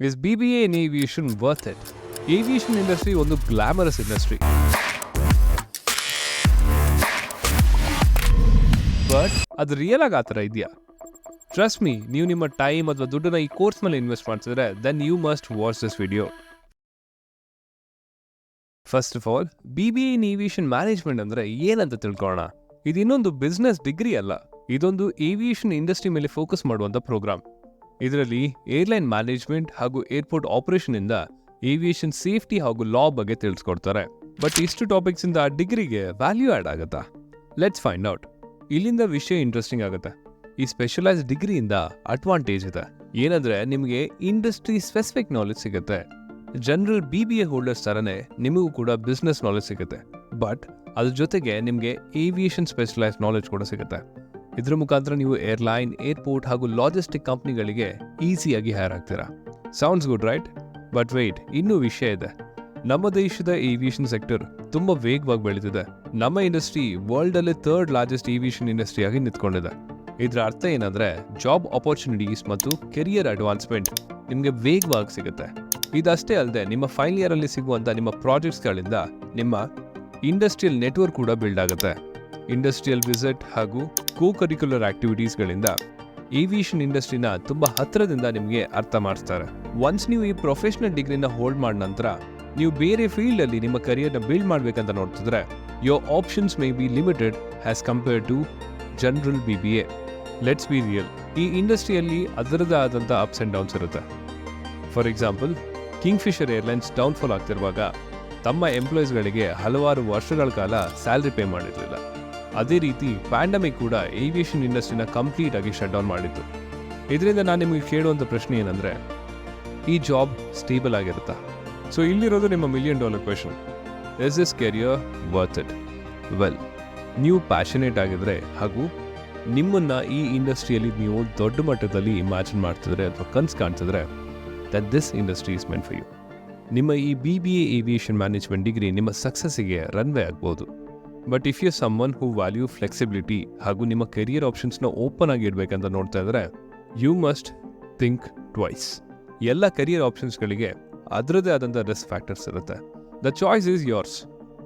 Is B B A in aviation worth it aviation industry ಒಂದು glamorous industry but ಅದು real ಆಗಿ ಆ ಥರ ಇದೆಯಾ? ಟ್ರಸ್ಟ್ ಮೀ ನೀವು ನಿಮ್ಮ ಟೈಮ್ ಅಥವಾ ದುಡ್ಡನ್ನ ಈ ಕೋರ್ಸ್ ಮೇಲೆ ಇನ್ವೆಸ್ಟ್ ಮಾಡ್ತಿದ್ರೆ then you must watch this video first of all B B in aviation management ಅಂದರೆ ಏನಂತ ತಿಳ್ಕೊಳ್ಳೋಣ ಇದು ಇನ್ನೊಂದು ಬಿಸ್ನೆಸ್ ಡಿಗ್ರಿ ಅಲ್ಲ. ಇದೊಂದು ಏವಿಯೇಷನ್ ಇಂಡಸ್ಟ್ರಿ ಮೇಲೆ ಫೋಕಸ್ ಮಾಡುವಂಥ ಪ್ರೋಗ್ರಾಮ್ ಇದರಲ್ಲಿ ಏರ್ಲೈನ್ ಮ್ಯಾನೇಜ್ಮೆಂಟ್ ಹಾಗೂ ಏರ್ಪೋರ್ಟ್ ಆಪರೇಷನ್ ಇಂದ ಏವಿಯೇಷನ್ ಸೇಫ್ಟಿ ಹಾಗೂ ಲಾ ಬಗ್ಗೆ ತಿಳಿಸ್ಕೊಡ್ತಾರೆ. ಬಟ್ ಇಷ್ಟು ಟಾಪಿಕ್ಸ್ ಇಂದ ಡಿಗ್ರಿಗೆ ವ್ಯಾಲ್ಯೂ ಆ್ಯಡ್ ಆಗುತ್ತಾ? Let's find out. ಇಲ್ಲಿಂದ ವಿಷಯ ಇಂಟ್ರೆಸ್ಟಿಂಗ್ ಆಗುತ್ತೆ. ಈ ಸ್ಪೆಷಲೈಸ್ ಡಿಗ್ರಿಯಿಂದ ಅಡ್ವಾಂಟೇಜ್ ಇದೆ. ಏನಂದ್ರೆ ನಿಮಗೆ ಇಂಡಸ್ಟ್ರಿ ಸ್ಪೆಸಿಫಿಕ್ ನಾಲೆಜ್ ಸಿಗುತ್ತೆ. General B B A holders ಥರನೇ ನಿಮಗೂ ಕೂಡ ಬಿಸ್ನೆಸ್ ನಾಲೆಜ್ ಸಿಗುತ್ತೆ. ಬಟ್ ಅದ್ರ ಜೊತೆಗೆ ನಿಮಗೆ ಏವಿಯೇಷನ್ ಸ್ಪೆಷಲೈಸ್ ನಾಲೆಜ್ ಕೂಡ ಸಿಗುತ್ತೆ. ಇದ್ರ ಮುಖಾಂತರ ನೀವು ಏರ್ಲೈನ್ ಏರ್ಪೋರ್ಟ್ ಹಾಗೂ ಲಾಜಿಸ್ಟಿಕ್ ಕಂಪ್ನಿಗಳಿಗೆ ಈಸಿಯಾಗಿ ಹೈರ್ ಆಗ್ತೀರಾ. Sounds good right but wait ಇನ್ನೂ ವಿಷಯ ಇದೆ. ನಮ್ಮ ದೇಶದ ಏವಿಯೇಷನ್ ಸೆಕ್ಟರ್ ತುಂಬಾ ವೇಗವಾಗಿ ಬೆಳೀತಿದೆ. ನಮ್ಮ ಇಂಡಸ್ಟ್ರಿ ವರ್ಲ್ಡ್ ಅಲ್ಲಿ ಥರ್ಡ್ ಲಾರ್ಜೆಸ್ಟ್ ಏವಿಯೇಷನ್ ಇಂಡಸ್ಟ್ರಿ ಆಗಿ ನಿಂತ್ಕೊಂಡಿದೆ. ಇದರ ಅರ್ಥ ಏನಂದ್ರೆ ಜಾಬ್ ಅಪರ್ಚುನಿಟೀಸ್ ಮತ್ತು ಕೆರಿಯರ್ ಅಡ್ವಾನ್ಸ್ಮೆಂಟ್ ನಿಮಗೆ ವೇಗವಾಗಿ ಸಿಗುತ್ತೆ. ಇದಷ್ಟೇ ಅಲ್ಲದೆ, ನಿಮ್ಮ ಫೈನಲ್ ಇಯರ್ ಅಲ್ಲಿ ಸಿಗುವಂತ ನಿಮ್ಮ ಪ್ರಾಜೆಕ್ಟ್ಸ್ಗಳಿಂದ ನಿಮ್ಮ ಇಂಡಸ್ಟ್ರಿಯಲ್ ನೆಟ್ವರ್ಕ್ ಕೂಡ ಬಿಲ್ಡ್ ಆಗುತ್ತೆ. ಇಂಡಸ್ಟ್ರಿಯಲ್ ವಿಸಿಟ್ ಹಾಗೂ ಕೋ ಕರಿಕ್ಯುಲರ್ ಆಕ್ಟಿವಿಟೀಸ್ಗಳಿಂದ ಏವಿಯೇಷನ್ ಇಂಡಸ್ಟ್ರಿನ ತುಂಬಾ ಹತ್ತಿರದಿಂದ ನಿಮಗೆ ಅರ್ಥ ಮಾಡಿಸ್ತಾರೆ. ಒನ್ಸ್ ನೀವು ಈ ಪ್ರೊಫೆಷನಲ್ ಡಿಗ್ರಿನ ಹೋಲ್ಡ್ ಮಾಡಿದ ನಂತರ, ನೀವು ಬೇರೆ ಫೀಲ್ಡ್ ಅಲ್ಲಿ ನಿಮ್ಮ ಕರಿಯರ್ನ ಬಿಲ್ಡ್ ಮಾಡಬೇಕಂತ ನೋಡ್ತಿದ್ರೆ your options may be limited has compared to general B B A let's be real ಈ ಇಂಡಸ್ಟ್ರಿಯಲ್ಲಿ ಅದರದೇ ಆದಂಥ ಅಪ್ಸ್ ಆ್ಯಂಡ್ ಡೌನ್ಸ್ ಇರುತ್ತೆ. For example Kingfisher Airlines downfall ಆಗ್ತಿರುವಾಗ, ತಮ್ಮ ಎಂಪ್ಲಾಯೀಸ್ಗಳಿಗೆ ಹಲವಾರು ವರ್ಷಗಳ ಕಾಲ ಸ್ಯಾಲ್ರಿ ಪೇ ಮಾಡಿರಲಿಲ್ಲ. ಅದೇ ರೀತಿ ಪ್ಯಾಂಡಮಿಕ್ ಕೂಡ ಏವಿಯೇಷನ್ ಇಂಡಸ್ಟ್ರಿನ ಕಂಪ್ಲೀಟ್ ಆಗಿ ಶಟ್ ಡೌನ್ ಮಾಡಿತ್ತು ಇದರಿಂದ ನಾನು ನಿಮಗೆ ಕೇಳುವಂಥ ಪ್ರಶ್ನೆ ಏನಂದರೆ, ಈ ಜಾಬ್ ಸ್ಟೇಬಲ್ ಆಗಿರುತ್ತಾ? ಸೊ ಇಲ್ಲಿರೋದು ನಿಮ್ಮ million dollar question is this career worth it well ನೀವು ಪ್ಯಾಷನೇಟ್ ಆಗಿದ್ರೆ ಹಾಗೂ ನಿಮ್ಮನ್ನ ಈ ಇಂಡಸ್ಟ್ರಿಯಲ್ಲಿ ನೀವು ದೊಡ್ಡ ಮಟ್ಟದಲ್ಲಿ ಇಮ್ಯಾಜಿನ್ ಮಾಡ್ತಿದ್ರೆ ಅಥವಾ ಕನ್ಸು ಕಾಣ್ತಿದ್ರೆ that this industry is meant for you ನಿಮ್ಮ ಈ B B A aviation management degree ನಿಮ್ಮ ಸಕ್ಸಸ್ಸಿಗೆ ರನ್ವೇ ಆಗ್ಬೋದು. But if you someone who value flexibility ಹಾಗೂ ನಿಮ್ಮ ಕೆರಿಯರ್ ಆಪ್ಷನ್ಸ್ನ ಓಪನ್ ಆಗಿ ಇಡಬೇಕಂತ ನೋಡ್ತಾ ಇದ್ರೆ ಯು ಮಸ್ಟ್ ಥಿಂಕ್ ಟ್ವೈಸ್ ಎಲ್ಲ ಕೆರಿಯರ್ ಆಪ್ಷನ್ಸ್ಗಳಿಗೆ ಅದರದೇ ಆದಂಥ ರಿಸ್ಕ್ ಫ್ಯಾಕ್ಟರ್ಸ್ ಇರುತ್ತೆ. The choice is yours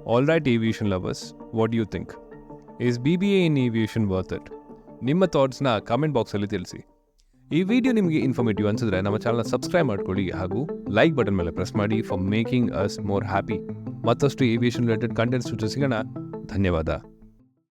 all right aviation lovers what you think is B B A in aviation worth it ನಿಮ್ಮ ಥಾಟ್ಸ್ನ ಕಾಮೆಂಟ್ ಬಾಕ್ಸಲ್ಲಿ ತಿಳಿಸಿ. ಈ ವಿಡಿಯೋ ನಿಮಗೆ ಇನ್ಫಾರ್ಮೇಟಿವ್ ಅನ್ಸಿದ್ರೆ ನಮ್ಮ ಚಾನಲ್ನ ಸಬ್ಸ್ಕ್ರೈಬ್ ಮಾಡ್ಕೊಳ್ಳಿ ಹಾಗೂ ಲೈಕ್ ಬಟನ್ ಮೇಲೆ ಪ್ರೆಸ್ ಮಾಡಿ for making us more happy ಮತ್ತಷ್ಟು ಏವಿಯೇಷನ್ ರಿಲೇಟೆಡ್ ಕಂಟೆಂಟ್ಸ್ ಜೊತೆ ಸಿಗೋಣ धन्यवाद